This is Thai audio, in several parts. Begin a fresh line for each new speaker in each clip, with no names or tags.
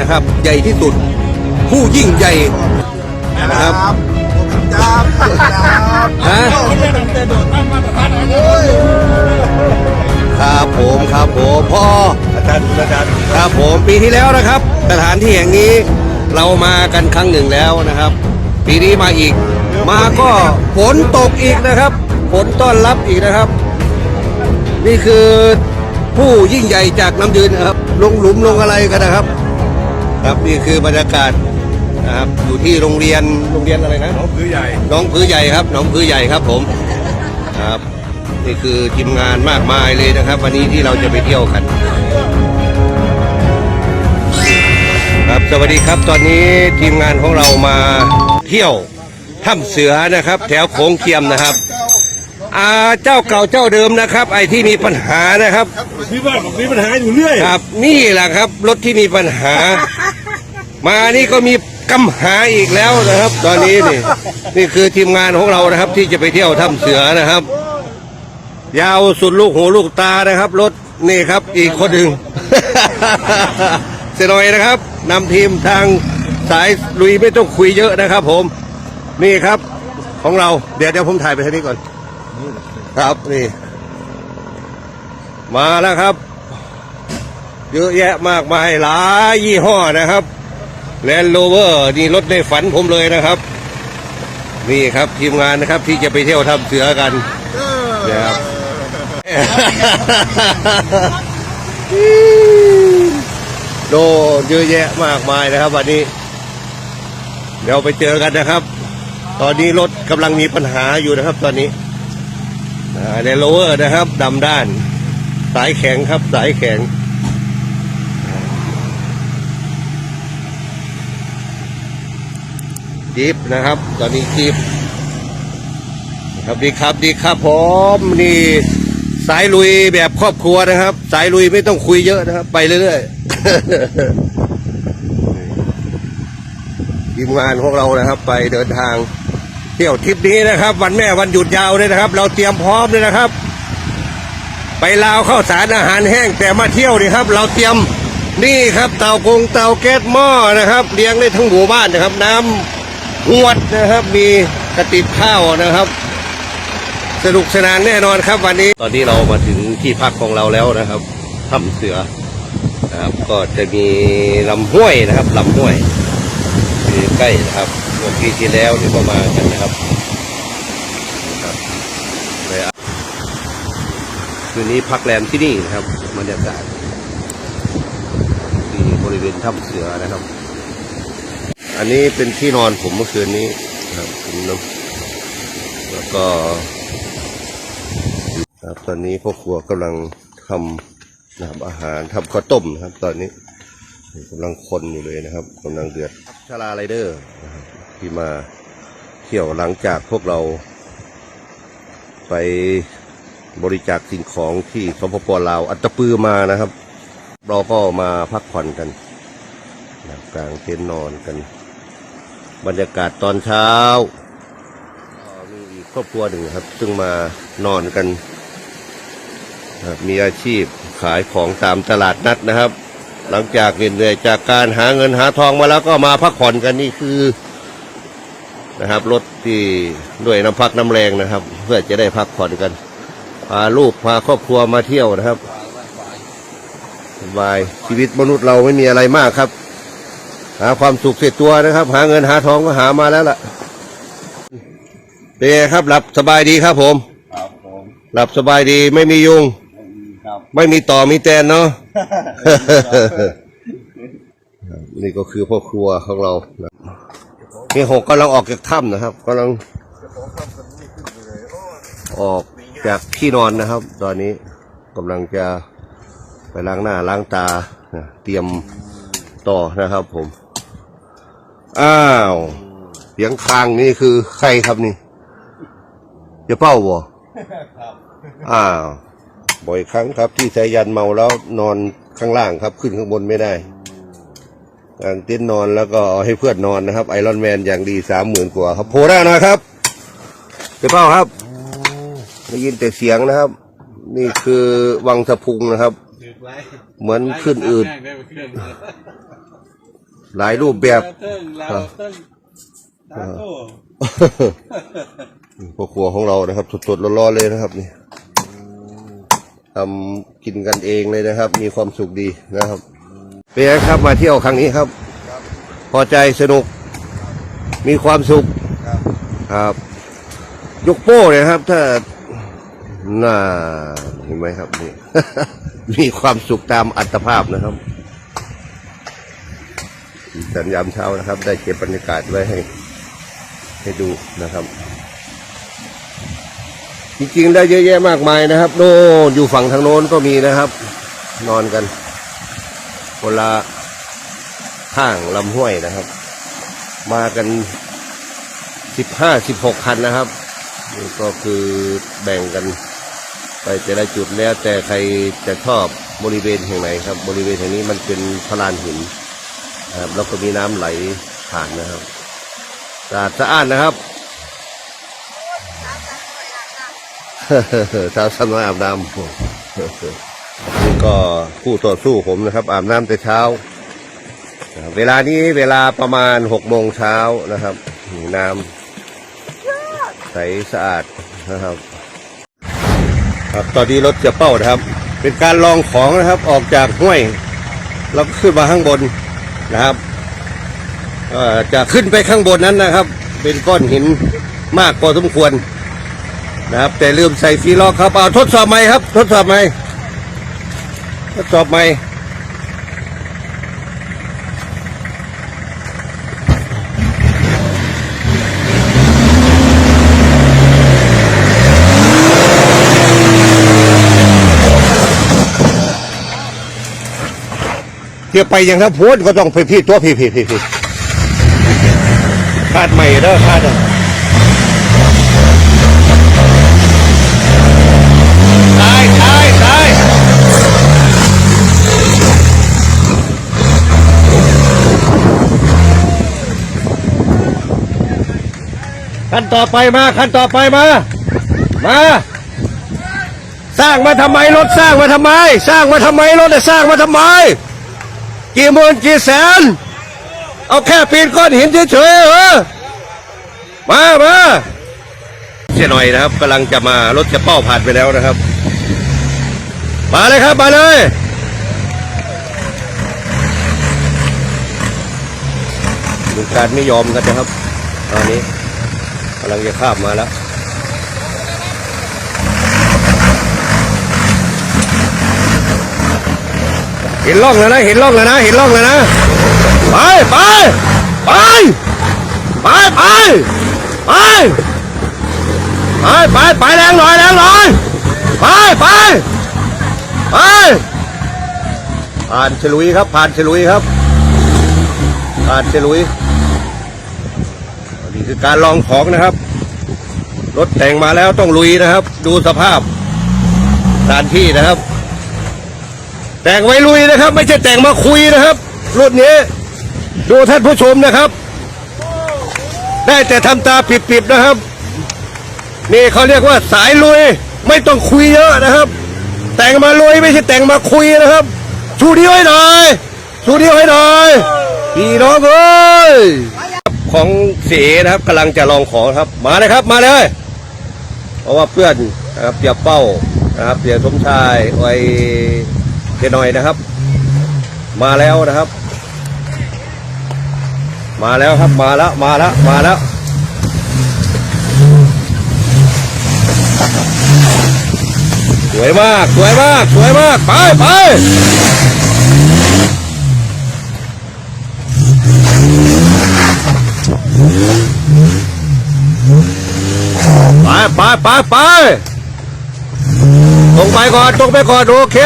นะครับ ใหญ่ที่สุด ผู้ยิ่งใหญ่นะครับ
จ้าจ้า
ฮะครับผมครับผมพ่อ
อาจารย์อาจารย์
ครับผมปีที่แล้วนะครับ สถานที่แห่งนี้เรามากันครั้งหนึ่งแล้วนะครับ ปีนี้มาอีก มาก็ฝนตกอีกนะครับฝนต้อนรับอีกนะครับ นี่คือผู้ยิ่งใหญ่จากน้ำยืนนะครับ ลงหลุมลงอะไรกันนะครับ ครับนี่คือบรรยากาศนะครับอยู่ที่โรงเรียนโรงเรียนอะไรนะ
น้องคือใหญ่
น้องพื้ใหญ่ครับน้องพื้ใหญ่ครับผมครับนี่คือทีมงานมากมายเลยนะครับ วันนี้ที่เราจะไปเที่ยวกัน ครับสวัสดีครับตอนนี้ทีมงานของเรามาเที่ยวถ้ำเสือนะครับ แถวโขงเคียมนะครับ อาเจ้าเก่าเจ้าเดิมนะครับ ไอ้ที่มีปัญหานะครับ
พี่ว่าบอกมีปัญหาอยู่เรื่อย
ครับ นี่แหละครับรถที่มีปัญหา มานี่ก็มีกำหาอีกแล้วนะครับ ตอนนี้นี่นี่คือทีมงานของเรานะครับ ที่จะไปเที่ยวถ้ำเสือนะครับ ยาวสุดลูกหูลูกตานะครับ รถนี่ครับ อีกคนหนึ่งเสยหน่อยนะครับนำทีมทางสายลุยไม่ต้องคุยเยอะนะครับ ผม นี่ครับของเราเดี๋ยวเดี๋ยวผมถ่ายไปทางนี้ก่อน ครับนี่ มาแล้วครับ เยอะแยะมากมายหลายยี่ห้อนะครับแลนด์โรเวอร์นี่รถในฝันผมเลยนะครับ นี่ครับทีมงานนะครับที่จะไปเที่ยวทำเสือกันนะครับโดเยอะแยะมากมายนะครับ วันนี้ เดี๋ยวไปเจอกันนะครับ ตอนนี้รถกำลังมีปัญหาอยู่นะครับ ตอนนี้ ในโรเวอร์นะครับดำด้าน สายแข็งครับสายแข็งจีบนะครับ ตอนนี้จีบครับดีครับดีครับผมนี่สายลุยแบบครอบครัวนะครับ สายลุยไม่ต้องคุยเยอะนะครับ ไปเรื่อยๆทีมงานของเรานะครับ ไปเดินทาง เที่ยวทริปนี้นะครับ วันแม่วันหยุดยาวเลยนะครับ เราเตรียมพร้อมเลยนะครับ ไปลาวเข้าสารอาหารแห้งแต่มาเที่ยวนี่ครับ เราเตรียมนี่ครับ เตากงเตาแก๊สหม้อนะครับเลี้ยงได้ทั้งหมู่บ้านนะครับ น้ำหวดนะครับ มีกระติบข้าวนะครับ สนุกสนานแน่นอนครับ วันนี้ตอนนี้เรามาถึงที่พักของเราแล้วนะครับถ้ำเสือนะครับ ก็จะมีลำห้วยนะครับลำห้วย คือใกล้นะครับเมื่อปีที่แล้วที่ก็มาณกันนะครับนะครับเลยอะคืนนี้พักแรมที่นี่นะครับบรรยากาศที่บริเวณถ้ำเสือนะครับ อันนี้เป็นที่นอนผมเมื่อคืนนี้นะครับผมนอนแล้วก็ครับตอนนี้พ่อครัวกำลังทำนะครับอาหารทำข้าวต้มนะครับ ตอนนี้ กำลังคนอยู่เลยนะครับกำลังเดือดชาลาไรเดอร์ที่มาเที่ยวหลังจากพวกเรา ไปบริจาคสิ่งของที่สปปลาวอัตปือมานะครับ เราก็มาพักผ่อนกันกลางเต็นท์นอนกัน บรรยากาศตอนเช้ามีอีกครอบครัวหนึ่งครับ ซึ่งมานอนกัน มีอาชีพขายของตามตลาดนัดนะครับ หลังจากเหนื่อยจากการหาเงินหาทองมาแล้วก็มาพักผ่อนกันนี่คือนะครับรถที่ด้วยน้ำพักน้ำแรงนะครับ เพื่อจะได้พักผ่อนกันพาลูกพาครอบครัวมาเที่ยวนะครับสบายชีวิตมนุษย์เราไม่มีอะไรมากครับ หาความสุขเสียตัวนะครับ หาเงินหาทองก็หามาแล้วล่ะเป็นไงครับหลับสบายดีครับผม
ครับผม
หลับสบายดีไม่มียุง
ครับ
ไม่มีต่อมีแตนเนาะนี่ก็คือพ่อครัวของเรานะนี่หกกำลังออกจากถ้ำนะครับกำลังออกจากที่นอนนะครับ ตอนนี้กำลังจะไปล้างหน้าล้างตานะเตรียมต่อนะครับผม อ้าวเสียงคางนี่คือใครครับนี่ จะเป้าบ่อ้าว บ่อยครั้งครับที่สายันเมาแล้วนอนข้างล่างครับ ขึ้นข้างบนไม่ได้กางเต็นท์นอนแล้วก็เอาให้เพื่อนนอนนะครับ ไอรอนแมนอย่างดีสามหมื่นกว่าครับโผล่ได้นะครับเจ้าเป้าครับได้ยินแต่เสียงนะครับ นี่คือวังสะพุงนะครับ เหมือนขึ้นอืดหลายรูปแบบพ่อครัวของเรานะครับ สดๆร้อนๆเลยนะครับ นี่ ทำกินกันเองเลยนะครับ มีความสุขดีนะครับเป็นไงครับมาเที่ยวครั้งนี้ครับ พอใจสนุก มีความสุข
ครับ
ยกโป้เลยครับ ถ้าน่าเห็นไหมครับนี่ มีความสุขตามอัตภาพนะครับสัญยามเช้านะครับ ได้เก็บบรรยากาศไว้ให้ ให้ดูนะครับ จริงๆได้เยอะแยะมากมายนะครับ โน่นอยู่ฝั่งทางโน้นก็มีนะครับ นอนกันคนละข้างลำห้วยนะครับ มากันสิบห้าสิบหกคันนะครับนี่ก็คือแบ่งกันไปแต่ละจุดแล้วแต่ใครจะชอบบริเวณแห่งไหนครับ บริเวณแห่งนี้มันเป็นพลานหินครับแล้วก็มีน้ำไหลผ่านนะครับสะอาดสะอ้านนะครับ ช้าสำนักอาบน้ำนี่ก็คู่ต่อสู้ผมนะครับ อาบน้ำแต่เช้า เวลานี้เวลาประมาณหกโมงเช้านะครับน้ำใสสะอาดนะครับครับตอนนี้รถจะเป้านะครับ เป็นการลองของนะครับออกจากห้วยแล้วขึ้นมาข้างบนนะครับจะขึ้นไปข้างบนนั้นนะครับ เป็นก้อนหินมากพอสมควร นะครับ แต่ลืมใส่ฟีล็อกครับเอาทดสอบใหม่ครับ ทดสอบใหม่ทดสอบใหม่เทียไปย่างถ้าพูดก็ต้องไปพี่ตัวพี่พี่พี่พี่คาดใหม่เด้อคาดเด้อ ขั้นต่อไปมา ขั้นต่อไปมา มา สร้างมาทำไมรถสร้างมาทำไม สร้างมาทำไมรถสร้างมาทำไม กี่หมื่นกี่แสน เอาแค่ปีนก้อนหินเฉยๆเหรอมามาเสียหน่อยนะครับกำลังจะมารถจะเป้าผ่านไปแล้วนะครับ มาเลยครับมาเลยดูการไม่ยอมกันนะครับตอนนี้ำลังจะข้ามมาแล้วเห็นล่องแล้วนะ เห็นล่องแล้วนะ เห็นล่องแล้วนะ ไปไปไปไปไปไปไปไปไปแรงหน่อยแรงหน่อยไปไปไปผ่านฉลุยครับ ผ่านฉลุยครับผ่านฉลุย คือการลองของนะครับ รถแต่งมาแล้วต้องลุยนะครับ ดูสภาพสถานที่นะครับ แต่งไว้ลุยนะครับ ไม่ใช่แต่งมาคุยนะครับรุ่นนี้ดูท่านผู้ชมนะครับ ได้แต่ทำตาปิดๆนะครับ นี่เขาเรียกว่าสายลุย ไม่ต้องคุยเยอะนะครับ แต่งมาลุยไม่ใช่แต่งมาคุยนะครับ ชูเดียวให้หน่อยชูเดียวให้หน่อยพี่น้องเอ้ย ของเสีนะครับกำลังจะลองของครับ มาเลยครับมาเลย เพราะว่าเพื่อนนะครับเปียเป้านะครับเปียสมชายไว้เจหน่อยนะครับ มาแล้วนะครับ มาแล้วครับมาแล้วมาแล้วมาแล้วสวยมากสวยมากสวยมากไปไป ไปไปไปไปตรงไปก่อนตรงไปก่อนโอเค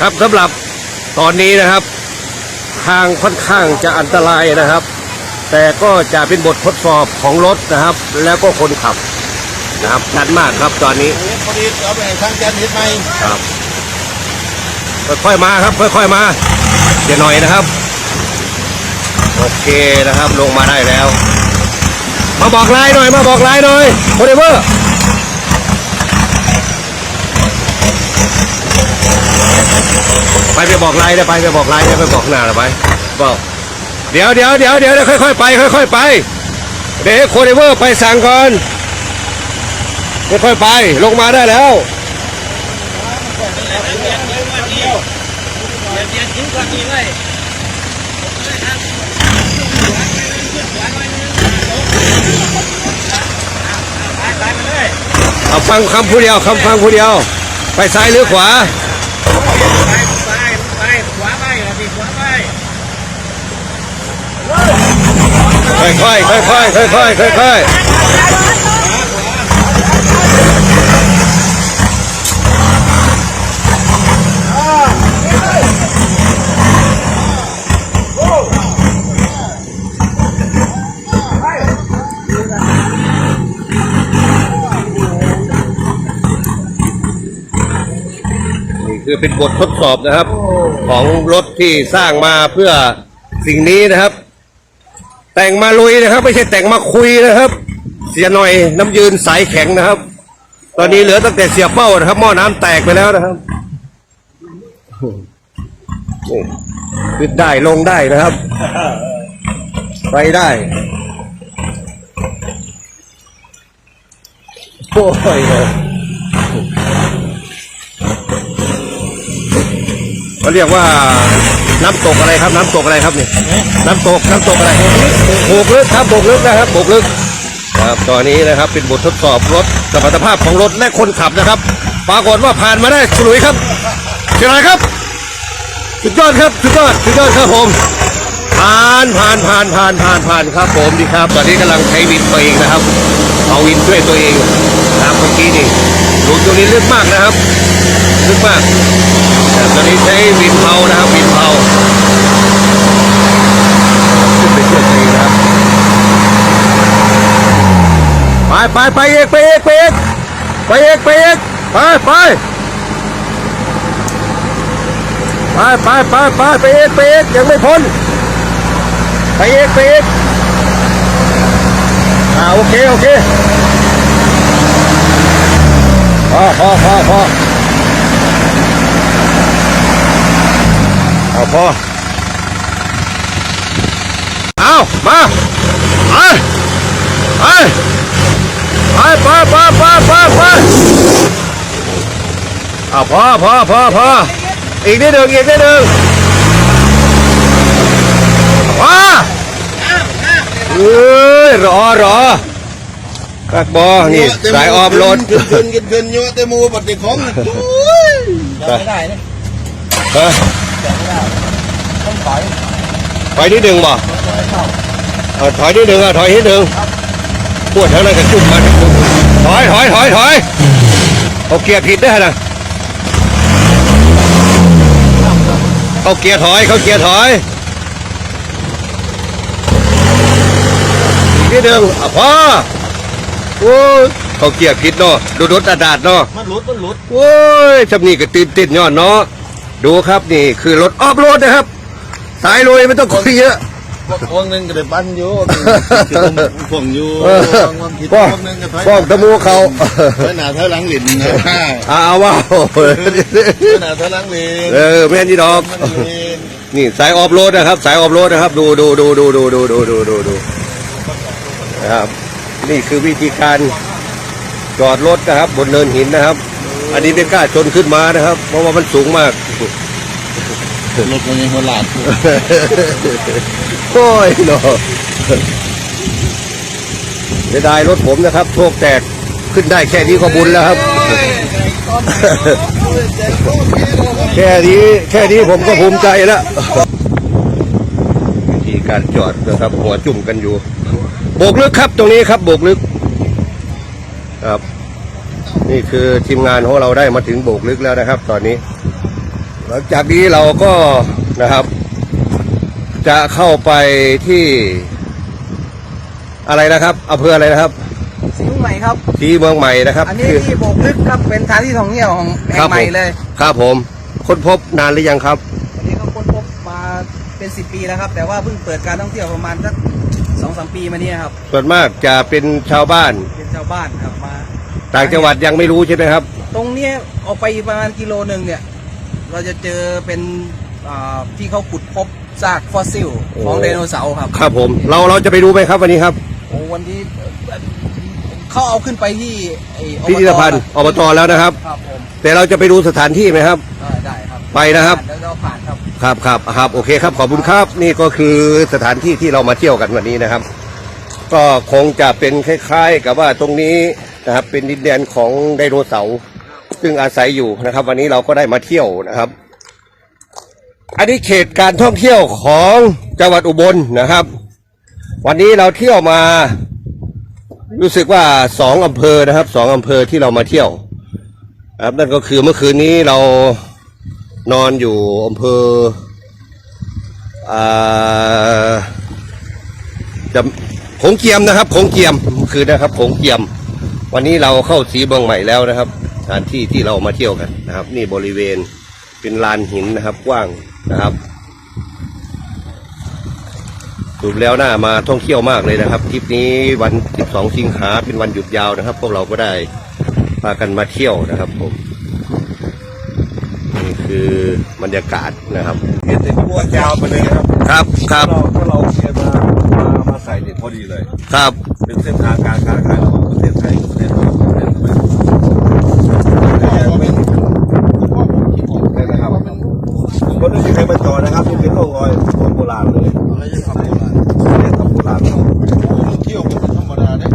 ครับสำหรับตอนนี้นะครับ ทางค่อนข้างจะอันตรายนะครับ แต่ก็จะเป็นบททดสอบของรถนะครับ แล้วก็คนขับ นะครับชัดมากครับตอนนี้
พอดีเอาไปทางแกนนิดไหม
ครับค่อยๆมาครับ ค่อยๆมาเดี๋ยวหน่อยนะครับ โอเคนะครับลงมาได้แล้ว มาบอกลายหน่อย มาบอกลายหน่อยโคเดเวอร์ไปไปบอกไลน์นะไปไปบอกไลน์นะไปบอกหน้านะไปบอกเดี๋ยวเดี๋ยวเดี๋ยวเดี๋ยวเดี๋ยวค่อยๆไปค่อยๆไปเดี๋ยวให้โคเดเวอร์ไปสั่งก่อน ค่อยๆไป ลงมาได้แล้วเอาฟังคำผู้เดียวคำฟังผู้เดียว ไปซ้ายหรือขวาค่อยค่อยค่อยค่อยค่อยค่อยค่อยค่ คือเป็นบททดสอบนะครับ ของรถที่สร้างมาเพื่อสิ่งนี้นะครับ แต่งมาลุยนะครับ ไม่ใช่แต่งมาคุยนะครับ เสียหน่อยน้ำยืนสายแข็งนะครับ ตอนนี้เหลือตั้งแต่เสียเป้านะครับหม้อน้ำแตกไปแล้วนะครับขึ้นได้ลงได้นะครับ ไปได้โอ้ย เขาเรียกว่าน้ำตกอะไรครับ น้ำตกอะไรครับนี่น้ำตกน้ำตกอะไรโบกลึกครับโบกลึกนะครับโบกลึกครับตอนนี้นะครับเป็นบททดสอบรถสมรรถภาพของรถและคนขับนะครับ ปรากฏว่าผ่านมาได้ฉลุยครับเชียงรครับสุดยอดครับสุดยอดสุดยอดครับผมผ่านผ่านผ่านผ่านผ่านผ่านครับผมดีครับ ตอนนี้กำลังใช้วินตัวเองนะครับ เอาวินช่วยตัวเองนะครับเมื่อกี้นี่หลุมตรงนี้ลึกมากนะครับ ลึกมากแต่ตอนนี้ใช้วินเผานะครับวินเผาขึ้นไปช่วยตัวเองนะครับไปไปไปเอกไปเอกไปเอกไปเอกไปเอกไปไปไปไปไปไปไปเอกไปเอกยังไม่พ้นไปเอกไปเอกอ่าโอเคโอเคพอพอพอพอ เอาพอเอามาไปไปไปไปไปไปไปเอาพอพอพอพออีกนิดหนึ่งอีกนิดหนึ่งว้าเอ้ยรอรอกักบอนี่สายออมรถ
ขึ้นขึ้นขึ้นขึ้นเยอะแต่หมูปฏิของน่ะไม่ได้เนี่ย
ฮะ
ต้องถอย
ถอยนิดหนึ่งบ่เอาถอยนิดหนึ่งอะถอยนิดหนึ่งปวดเท่านั้นก็จุ่มมาถอยถอยถอยถอยเอาเกียร์ผิดได้นะเขาเกียร์ถอยเขาเกียร์ถอยอีกนิดหนึ่งอะพอโอ้ยเขาเกียร์ผิดเนาะดูรถอาดาดเนาะ
มันหลุดมันหลุด
โอ้ยจำนี่ก็ตื่นเต้นย้อนเนาะ ดูครับนี่คือรถออฟโรดนะครับ สายลุยไม่ต้องคุยเยอะ
พวกนึงก็ได้ปั้นอยู่ผมอยู่
เออ
ผิด
ป้อง
พวกนึงก็ถอย
ป้องตะมูเขา
ถอยหน้าถอยหลังหลินนะ
เอาว่า
ถอยหน้าถอยหลังหลิน
เออแม่นยี่ดอก
มันหลิน
นี่สายออฟโรดนะครับ สายออฟโรดนะครับ ดูดูดูดูดูดูดูดูดูดูนะครับ นี่คือวิธีการจอดรถนะครับ บนเนินหินนะครับ อันนี้ไม่กล้าชนขึ้นมานะครับ เพราะว่ามันสูงมาก
รถมันยังหัวหลาด
โอ้ยเนาะเสียดายรถผมนะครับโชคแตกขึ้นได้แค่นี้ก็บุญแล้วครับ แค่นี้แค่นี้ผมก็ภูมิใจแล้ววิธีการจอดนะครับหัวจุ่มกันอยู่โบกลึกครับตรงนี้ครับโบกลึกครับ นี่คือทีมงานของเราได้มาถึงโบกลึกแล้วนะครับ ตอนนี้ หลังจากนี้เราก็นะครับ จะเข้าไปที่อะไรนะครับอำเภออะไรนะครับ
สีเมืองใหม่ครับ
ที่เมืองใหม่นะครับ
อันนี้
คือ
ที่โบกลึกครับเป็นสถานที่ท่องเที่ยวของแห่
ครั
ง
บ
ใหม่
ผม
เลย
ครับผมค้นพบนานหรือยังครับ
อันนี้เขาค้นพบมาเป็นสิบปีแล้วครับ แต่ว่าเพิ่งเปิดการท่องเที่ยวประมาณสักสองสามปีมานี้ครับ
ส่วนมากจะเป็นชาวบ้าน
เป็นชาวบ้านครับมา
ต่างจังหวัดยังไม่รู้ใช่ไหมครับ
ตรงนี้ออกไปอีกประมาณกิโลหนึ่งเนี่ย เราจะเจอเป็นอ่าที่เขาขุดพบซากฟอสซิลของไดโนเสาร์ครับ
ครับผม เราเราจะไปดูไหมครับวันนี้ครับ
โอ้วันนี้เอ่อเขาเอาขึ้นไปที่ไอ้อบต
พิพิธภัณฑ์อบตแล้วนะครับ
ครับผม
แต่เราจะไปดูสถานที่ไหมครับ
เออได้ครับ
ไปนะครับ
แล้วเราผ่านครับ
ครับครับครับโอเคครับขอบคุณครับนี่ก็คือสถานที่ที่เรามาเที่ยวกันวันนี้นะครับ ก็คงจะเป็นคล้าย ๆ กับว่าตรงนี้ นะครับ เป็นดินแดนของไดโนเสาร์ซึ่งอาศัยอยู่นะครับ วันนี้เราก็ได้มาเที่ยวนะครับ อันนี้เขตการท่องเที่ยวของจังหวัดอุบลนะครับ วันนี้เราเที่ยวมา รู้สึกว่าสองอำเภอนะครับสองอำเภอที่เรามาเที่ยวนะครับนั่นก็คือเมื่อคืนนี้เรานอนอยู่อำเภออ่าจะโขงเจียมนะครับโขงเจียมคือนะครับโขงเจียม วันนี้เราเข้าสีเมืองใหม่แล้วนะครับสถานที่ที่เรามาเที่ยวกันนะครับ นี่บริเวณเป็นลานหินนะครับ กว้างนะครับดูแล้วน่ามาท่องเที่ยวมากเลยนะครับทริปนี้วัน 12 สิงหาเป็นวันหยุดยาวนะครับ พวกเราก็ได้พากันมาเที่ยวนะครับผมนี่คือบรรยากาศนะครับ
เห็นแต่พวกยาวไปเลยครับ
ครับครับ
เราถ้าเราเขียนมามามาใส่เนี่ยพอดีเลย
ครับ
เป็นเส้นทางการค้าขายระหว่าง ประเทศไทยกับประเทศลาวประเทศเขมรนี่นะครับคนที่ใครมาจอนะครับนี่เป็นร่องรอยของโบราณเลยอะไรจะทำโบราณเนี่ยทำโบราณเที่ยวเป็นธรรมดาได้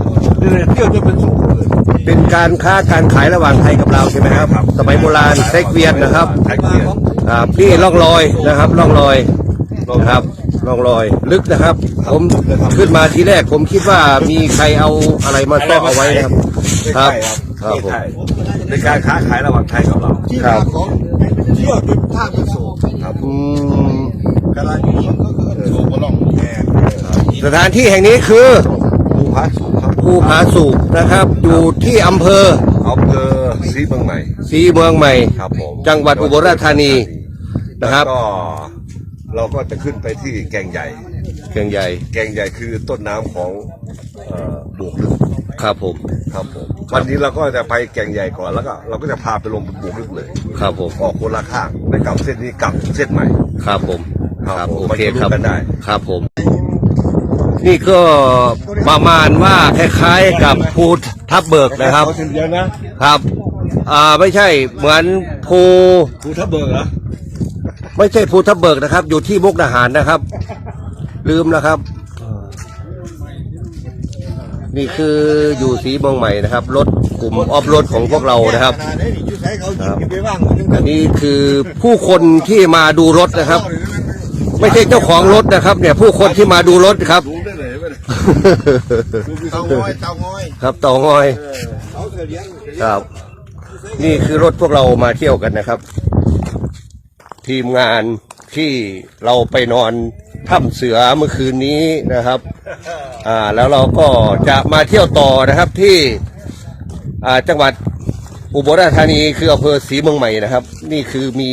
เนี่ยเที่ยวจะเป็นสุขเลย
เป็นการค้าการขายระหว่างไทยกับลาใช่ไหมครับ สมัยโบราณใช้เวียนนะครับ
ไทยเกียร์
ครับนี่ร่องรอยนะครับร่องรอยนะครับ ร่องรอยลึกนะครับ ผมขึ้นมาทีแรก ผมคิดว่ามีใครเอาอะไรมาซ่อนเอาไว้นะครับครับครับผม
ใช่ในการค้าขายระหว่างไทยกับเรา
ครับ
เที่ยวจนท่าเป็นโศกครับ
อืม
กำลังอยู่ก็คือโศกบล่องแม่
สถานที่แห่งนี้คือ
ภูผาสูงครับ
ภูผาสุกนะครับ อยู่ที่อำเภอ
อำเภอศรีเมืองใหม่
ศรีเมืองใหม่
ครับผม
จังหวัดอุบลราชธานีนะครับ
แล้วก็ เราก็จะขึ้นไปที่แกงใหญ่
เครื่องใหญ่
แกงใหญ่คือต้นน้ำของเอ่อบวกลึก
ครับผม
ครับผมวันนี้เราก็จะไปแกงใหญ่ก่อนแล้วก็เราก็จะพาไปลงบวกลึกเลย
ครับผม
ออกคนละข้างไปกลับเส้นนี้กลับเส้นใหม่
ครับผม
ครับผม
โอเคครับ
มาดูกันได้
ครับผม นี่ก็ประมาณว่าคล้ายๆกับภูทับเบิกนะครับ
เขาถึงเดียวนะครับ
อ่าไม่ใช่เหมือนภู
ภูทับเบิกเหรอ
ไม่ใช่ภูทับเบิกนะครับ อยู่ที่มุกดาหารนะครับ ลืมนะครับ นี่คืออยู่สีเมืองใหม่นะครับ รถกลุ่มออฟรถของพวกเรานะครับ อันนี้คือผู้คนที่มาดูรถนะครับ ไม่ใช่เจ้าของรถนะครับ เนี่ย ผู้คนที่มาดูรถครับ
เตางอยเตางอย
ครับเต่องอย
เขาเลี้ย
ครับ นี่คือรถพวกเรามาเที่ยวกันนะครับ ทีมงานที่เราไปนอนถ้ำเสือเมื่อคืนนี้นะครับ อ่าแล้วเราก็จะมาเที่ยวต่อนะครับที่อ่าจังหวัดอุบลราชธานีคืออำเภอศรีเมืองใหม่นะครับ นี่คือมี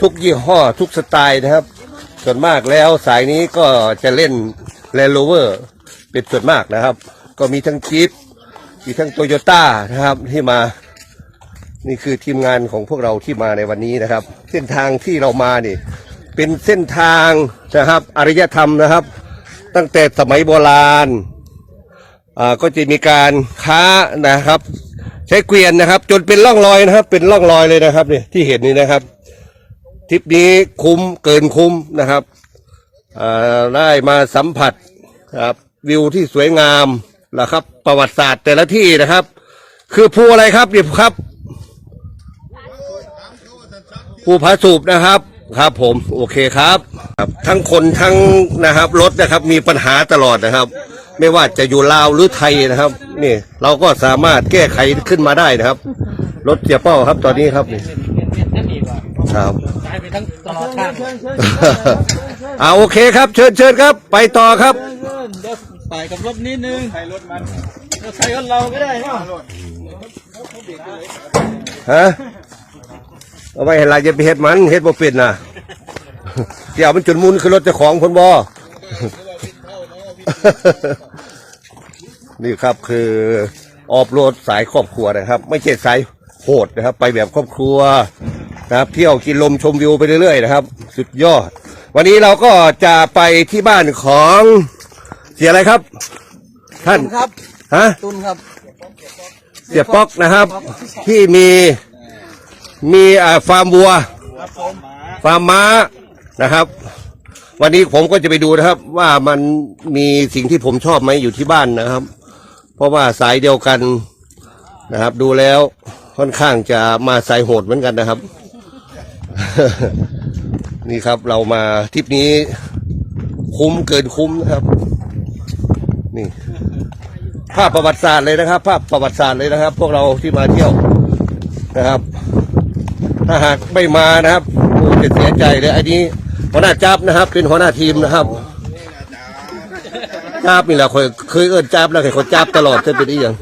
ทุกยี่ห้อทุกสไตล์นะครับ ส่วนมากแล้วสายนี้ก็จะเล่นแลนด์โรเวอร์เป็นส่วนมากนะครับ ก็มีทั้งจี๊ปมีทั้งโตโยต้านะครับที่มา นี่คือทีมงานของพวกเราที่มาในวันนี้นะครับ เส้นทางที่เรามานี่เป็นเส้นทางนะครับอารยธรรมนะครับ ตั้งแต่สมัยโบราณอ่าก็จะมีการค้านะครับ ใช้เกวียนนะครับ จนเป็นร่องรอยนะครับ เป็นร่องรอยเลยนะครับเนี่ยที่เห็นนี่นะครับทริปนี้คุ้มเกินคุ้มนะครับอ่าได้มาสัมผัสครับวิวที่สวยงามนะครับ ประวัติศาสตร์แต่ละที่นะครับ คือภูอะไรครับเนี่ยครับ ภูผาสูบนะครับครับผมโอเคครับครับ ทั้งคนทั้งนะครับรถนะครับมีปัญหาตลอดนะครับ ไม่ว่าจะอยู่ลาวหรือไทยนะครับ นี่เราก็สามารถแก้ไขขึ้นมาได้นะครับ รถเจียเป้าครับตอนนี้ครับนี่ครับ
ตลอาง
อ่าโอเคครับ เชิญเชิญครับ ไปต่อครับ
ไปกับรถนิดนึงใส่รถมันใส่รถเราก็ได้เนาะ
ฮะ เอาไว้ให้หลายจะไปเฮ็ดมันเฮ็ดบ่เป็นน่ะเดี๋ยวมันจนมุนคือรถเจ้าของคนบ่นี่ครับคือออฟโรดสายครอบครัวนะครับ ไม่ใช่สายโหดนะครับ ไปแบบครอบครัวนะครับเที่ยวกินลมชมวิวไปเรื่อยๆนะครับ สุดยอด วันนี้เราก็จะไปที่บ้านของเสียอะไรครับ ท่าน
ตุนครับ
ฮะ
ตุนครับ
เสียป๊อกนะครับ ที่มี มีอ่าฟาร์มวัว ฟาร์มม้านะครับ วันนี้ผมก็จะไปดูนะครับ ว่ามันมีสิ่งที่ผมชอบไหมอยู่ที่บ้านนะครับ เพราะว่าสายเดียวกันนะครับ ดูแล้วค่อนข้างจะมาสายโหดเหมือนกันนะครับ นี่ครับเรามาทริปนี้คุ้มเกินคุ้มนะครับ นี่ภาพประวัติศาสตร์เลยนะครับ ภาพประวัติศาสตร์เลยนะครับ พวกเราที่มาเที่ยวนะครับ ถ้าหากไม่มานะครับโอ้จะเสียใจเลยอันนี้หัวหน้าจับนะครับ เป็นหัวหน้าทีมนะครับจับนี่แหละเคยเคยเอิ้นจับแล้วเคยคนจับตลอดจะเป็นอีอย่าง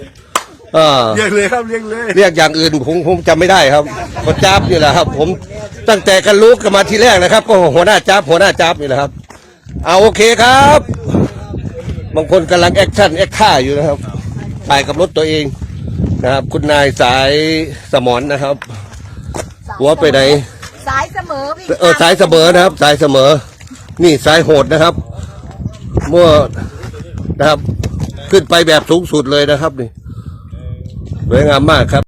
อ่า
เรียกเลยครับเรียกเลย
เรียกอย่างอื่นผมผมจำไม่ได้ครับคนจับนี่แหละครับ ผมตั้งแต่กันรู้กันมาทีแรกนะครับ ก็หัวหน้าจับหัวหน้าจับนี่แหละครับ เอาโอเคครับ บางคนกำลังแอคชั่นแอคท่าอยู่นะครับถ่ายกับรถตัวเองนะครับ คุณนายสายสมอนนะครับ หัวไปไหน
สายเสมอพี่
เออสายเสมอนะครับ สายเสมอ นี่สายโหดนะครับมั่วนะครับ ขึ้นไปแบบสูงสุดเลยนะครับนี่สวยงามมากครับ